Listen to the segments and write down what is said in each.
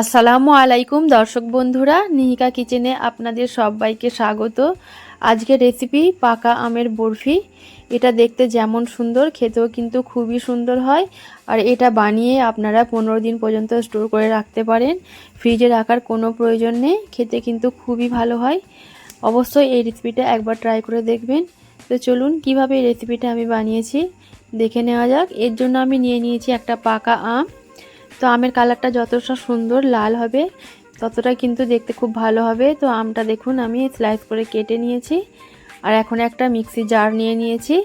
আসসালামু আলাইকুম, দর্শক বন্ধুরা। নিহিকা কিচেনে আপনাদের সবাইকে স্বাগত। আজকে রেসিপি পাকা আমের বরফি। এটা দেখতে যেমন সুন্দর, খেতেও কিন্তু খুবই সুন্দর হয়। আর এটা বানিয়ে আপনারা পনেরো দিন পর্যন্ত স্টোর করে রাখতে পারেন। ফ্রিজে রাখার কোনো প্রয়োজন নেই, খেতে কিন্তু খুবই ভালো হয়। অবশ্যই এই রেসিপিটা একবার ট্রাই করে দেখবেন। তো চলুন, কীভাবে এই রেসিপিটা আমি বানিয়েছি, দেখে নেওয়া যাক। এর জন্য আমি নিয়ে নিয়েছি একটা পাকা আম। তো আমের কালারটা যতটা সুন্দর লাল হবে, ততটা কিন্তু দেখতে খুব ভালো হবে। তো আমটা দেখুন, আমি স্লাইস করে কেটে নিয়েছি। আর এখন একটা মিক্সি জার নিয়ে নিয়েছি।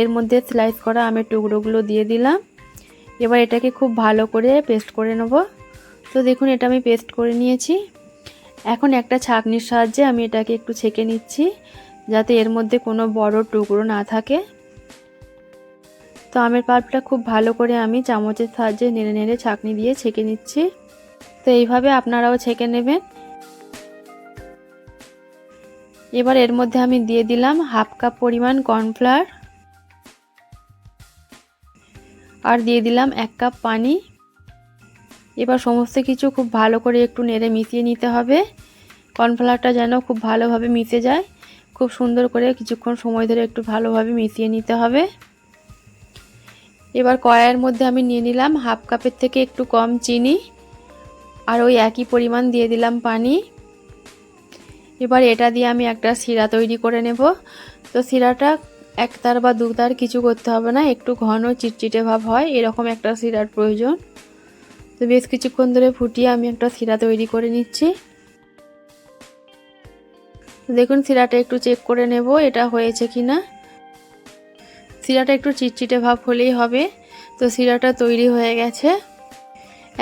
এর মধ্যে স্লাইস করা আমের টুকরোগুলো দিয়ে দিলাম। এবার এটাকে খুব ভালো করে পেস্ট করে নেব। তো দেখুন, এটা আমি পেস্ট করে নিয়েছি। এখন একটা ছাঁকনির সাহায্যে আমি এটাকে একটু ছেঁকে নিচ্ছি, যাতে এর মধ্যে কোনো বড় টুকরো না থাকে। তো আমের পাল্পটা খুব ভালো করে আমি চামচের সাহায্যে নেড়ে নেড়ে ছাঁকনি দিয়ে ছেঁকে নিচ্ছি। তো এইভাবে আপনারাও ছেঁকে নেবেন। এবার এর মধ্যে আমি দিয়ে দিলাম হাফ কাপ পরিমাণ কর্নফ্লাওয়ার। আর দিয়ে দিলাম এক কাপ পানি। এবার সমস্ত কিছু খুব ভালো করে একটু নেড়ে মিশিয়ে নিতে হবে। কর্নফ্লাওয়ারটা যেন খুব ভালোভাবে মিশে যায়। খুব সুন্দর করে কিছুক্ষণ সময় ধরে একটু ভালোভাবে মিশিয়ে নিতে হবে। এবার কড়াইয়ের মধ্যে আমি নিয়ে নিলাম হাফ কাপের থেকে একটু কম চিনি আর ওই একই পরিমাণ দিয়ে দিলাম পানি। এবার এটা দিয়ে আমি একটা শিরা তৈরি করে নেব। তো শিরাটা এক তার বা দু তার কিছু করতে হবে না, একটু ঘন চিটচিটে ভাব হয়, এরকম একটা শিরার প্রয়োজন। তো বেশ কিছুক্ষণ ধরে ফুটিয়ে আমি একটা শিরা তৈরি করে নিচ্ছি। দেখুন শিরাটা একটু চেক করে নেব, এটা হয়েছে কি না শিরাটা একটু চিটচিটে ভাব হলেই হবে। তো শিরাটা তৈরি হয়ে গেছে।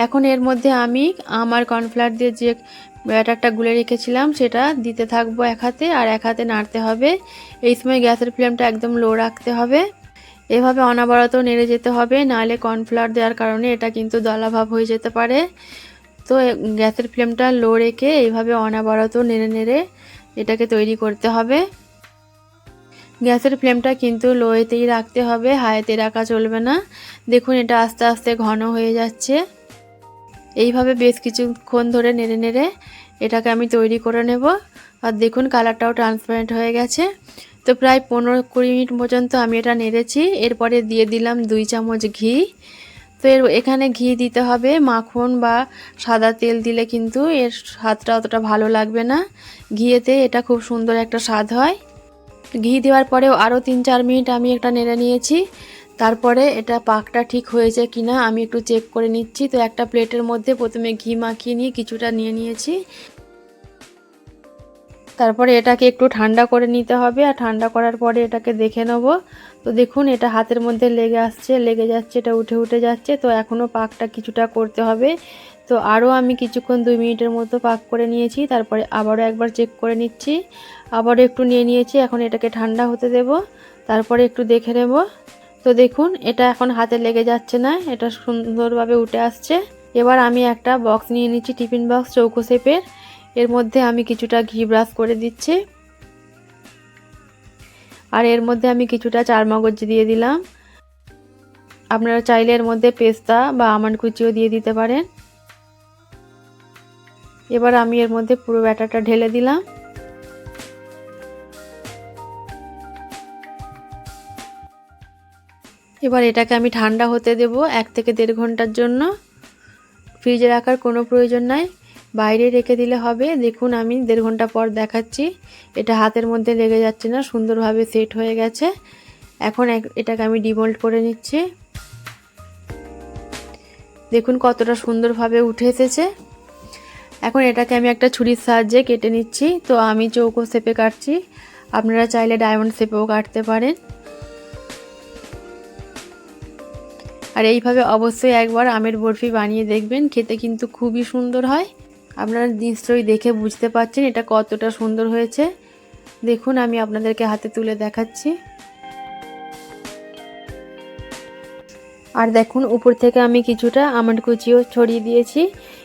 এখন এর মধ্যে আমি আমার কর্নফ্লাওয়ার দিয়ে যে ব্যাটারটা গুলে রেখেছিলাম, সেটা দিতে থাকব এক হাতে আর এক হাতে নাড়তে হবে। এই সময় গ্যাসের ফ্লেমটা একদম লো রাখতে হবে। এভাবে অনাবরত নেড়ে যেতে হবে, নাহলে কর্নফ্লাওয়ার দেওয়ার কারণে এটা কিন্তু দলাভাব হয়ে যেতে পারে। তো গ্যাসের ফ্লেমটা লো রেখে এইভাবে অনাবরত নেড়ে নেড়ে এটাকে তৈরি করতে হবে। গ্যাসের ফ্লেমটা কিন্তু লোয়েতেই রাখতে হবে, হাইতে রাখা চলবে না। দেখুন, এটা আস্তে আস্তে ঘন হয়ে যাচ্ছে। এইভাবে বেশ কিছুক্ষণ ধরে নেড়ে নেড়ে এটাকে আমি তৈরি করে নেব। আর দেখুন, কালারটাও ট্রান্সপারেন্ট হয়ে গেছে। তো প্রায় পনেরো কুড়ি মিনিট পর্যন্ত আমি এটা নেড়েছি। এরপরে দিয়ে দিলাম দুই চামচ ঘি। তো এর এখানে ঘি দিতে হবে। মাখন বা সাদা তেল দিলে কিন্তু এর স্বাদটা অতটা ভালো লাগবে না। ঘিয়েতে এটা খুব সুন্দর একটা স্বাদ হয়। ঘি দেওয়ার পরেও আরও তিন চার মিনিট আমি একটা নেড়ে নিয়েছি। তারপরে এটা পাকটা ঠিক হয়েছে কি না আমি একটু চেক করে নিচ্ছি। তো একটা প্লেটের মধ্যে প্রথমে ঘি মাখিয়ে নিয়ে কিছুটা নিয়ে নিয়েছি। তারপরে এটাকে একটু ঠান্ডা করে নিতে হবে আর ঠান্ডা করার পরে এটাকে দেখে নেব। তো দেখুন, এটা হাতের মধ্যে লেগে আসছে, লেগে যাচ্ছে, এটা উঠে উঠে যাচ্ছে। তো এখনও পাকটা কিছুটা করতে হবে। তো আরও আমি কিছুক্ষণ দুই মিনিটের মতো পাক করে নিয়েছি, তারপরে আবারও একবার চেক করে নিচ্ছি। আবারও একটু নিয়ে নিয়েছি, এখন এটাকে ঠান্ডা হতে দেব, তারপরে একটু দেখে নেব। তো দেখুন, এটা এখন হাতে লেগে যাচ্ছে না, এটা সুন্দরভাবে উঠে আসছে। এবার আমি একটা বক্স নিয়ে নিচ্ছি টিফিন বক্স চৌকো শেপের এর মধ্যে আমি কিছুটা ঘি ব্রাশ করে দিচ্ছি। আর এর মধ্যে আমি কিছুটা চারমগজ দিয়ে দিলাম। আপনারা চাইলে এর মধ্যে পেস্তা বা আমন্ড কুচিও দিয়ে দিতে পারেন। এবার আমি এর মধ্যে পুরো ব্যাটারটা ঢেলে দিলাম। এবার এটাকে আমি ঠান্ডা হতে দেব এক থেকে দেড় ঘণ্টার জন্য। ফ্রিজে রাখার কোনো প্রয়োজন নাই। বাইরে রেখে দিলে হবে। দেখুন, আমি দেড় ঘণ্টা পর দেখাচ্ছি। এটা হাতের মধ্যে লেগে যাচ্ছে না, সুন্দরভাবে সেট হয়ে গেছে। এখন এটাকে আমি ডিমোল্ড করে নিচ্ছি। দেখুন কতটা সুন্দরভাবে উঠে এসেছে। এখন এটাকে আমি একটা ছুরির সাহায্যে কেটে নিচ্ছি। তো আমি চৌকো শেপে কাটছি। আপনারা চাইলে ডায়মন্ড শেপেও কাটতে পারেন। আর এইভাবে অবশ্যই একবার আমের বরফি বানিয়ে দেখবেন। খেতে কিন্তু খুবই সুন্দর হয়। আপনারা নিশ্চয়ই দেখে বুঝতে পারছেন এটা কতটা সুন্দর হয়েছে। দেখুন, আমি আপনাদেরকে হাতে তুলে দেখাচ্ছি। আর দেখুন, উপর থেকে আমি কিছুটা আমন্ড কুচিও ছড়িয়ে দিয়েছি।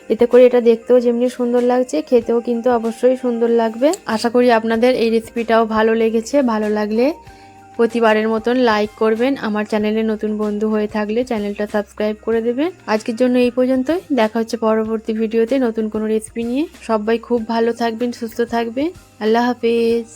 এতে করে এটা দেখতেও যেমনি সুন্দর লাগছে, খেতেও কিন্তু অবশ্যই সুন্দর লাগবে। আশা করি আপনাদের এই রেসিপিটাও ভালো লেগেছে, ভালো লাগলে প্রতিবারের মতন লাইক করবেন। আমার চ্যানেলে নতুন বন্ধু হয়ে থাকলে চ্যানেলটা সাবস্ক্রাইব করে দেবেন। আজকের জন্য এই পর্যন্তই। দেখা হচ্ছে পরবর্তী ভিডিওতে নতুন কোনো রেসিপি নিয়ে। সবাই খুব ভালো থাকবেন, সুস্থ থাকবেন। আল্লাহ হাফেজ।